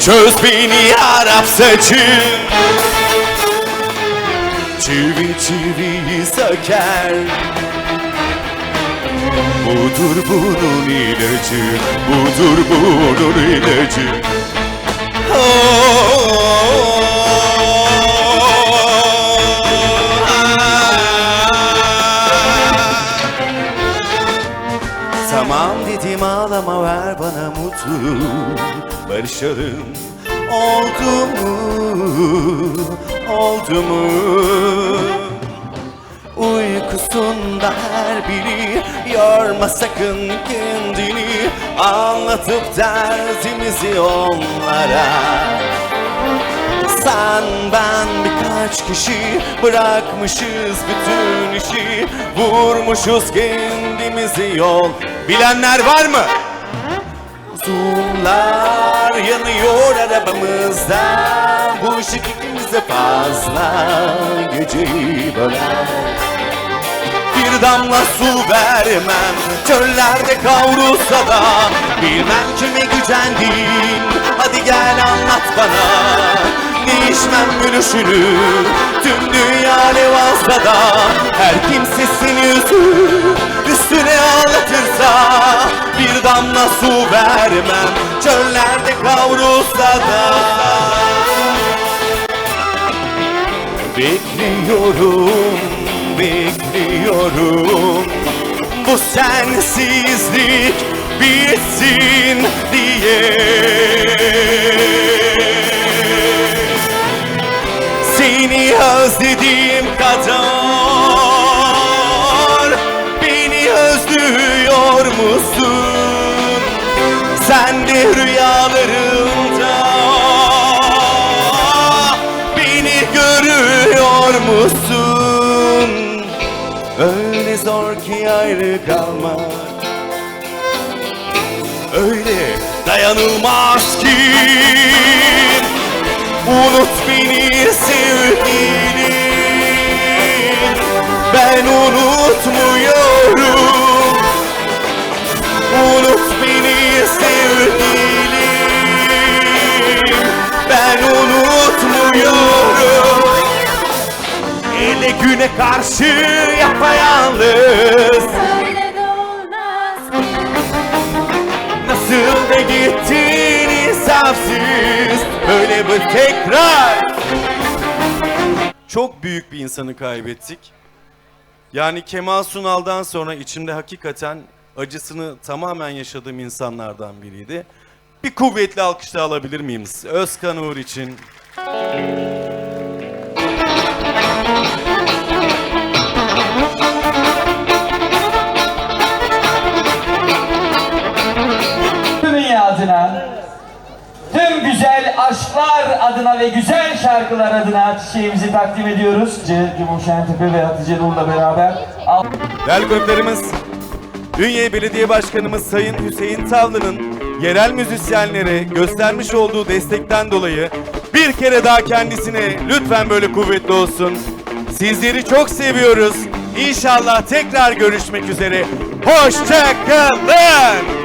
Çöz beni Arap saçı Çivi çiviyi söker. Budur bunun ilacı Budur bunun ilacı. Tamam ağlama ver bana mutlu Barışalım oldu mu? Oldu mu? Uykusunda her biri yorma sakın kendini. Anlatıp derdimizi onlara. Sen ben birkaç kişi bırakmışız bütün işi. Vurmuşuz kendimizi yol Bilenler var mı? Zoomlar yanıyor arabamızda. Bu ışık ikimize fazla geceyi böler bir damla su vermem Çöllerde kavrulsa da. Bilmem kime gücendin Hadi gel anlat bana. Değişmem gülüşünü Tüm dünya levazda da Her kimse seni üzür Üstüne ağlatırsa Bir damla su vermem. Çöllerde kavrulsa da Bekliyorum, bekliyorum. Bu sensizlik bitsin diye Seni özlediğim kadar Beni özlüyor musun? Sen de rüyalarımda Beni görüyor musun? Öyle zor ki ayrı kalmak Öyle dayanılmaz ki Unut beni Ben unutmuyorum. Unut beni sevgilim Ben unutmuyorum. Ele güne karşı yapayalnız. Öyle de olmaz Nasıl da gittin insafsız. Böyle bir tekrar. Çok büyük bir insanı kaybettik. Yani Kemal Sunal'dan sonra içimde hakikaten acısını tamamen yaşadığım insanlardan biriydi. Bir kuvvetli alkış da alabilir miyim? Özkan Uğur için. tüm dünya adına, tüm güzel aşklar adına ve güzel şarkılar adına çiçeğimizi takdim ediyoruz. Ce- Cumhur Şentepe ve Hatice Nur'la beraber. Değerli konuklarımız, Ünye Belediye Başkanımız Sayın Hüseyin Tavlı'nın yerel müzisyenlere göstermiş olduğu destekten dolayı bir kere daha kendisine lütfen böyle kuvvetli olsun. Sizleri çok seviyoruz. İnşallah tekrar görüşmek üzere. Hoşça kalın.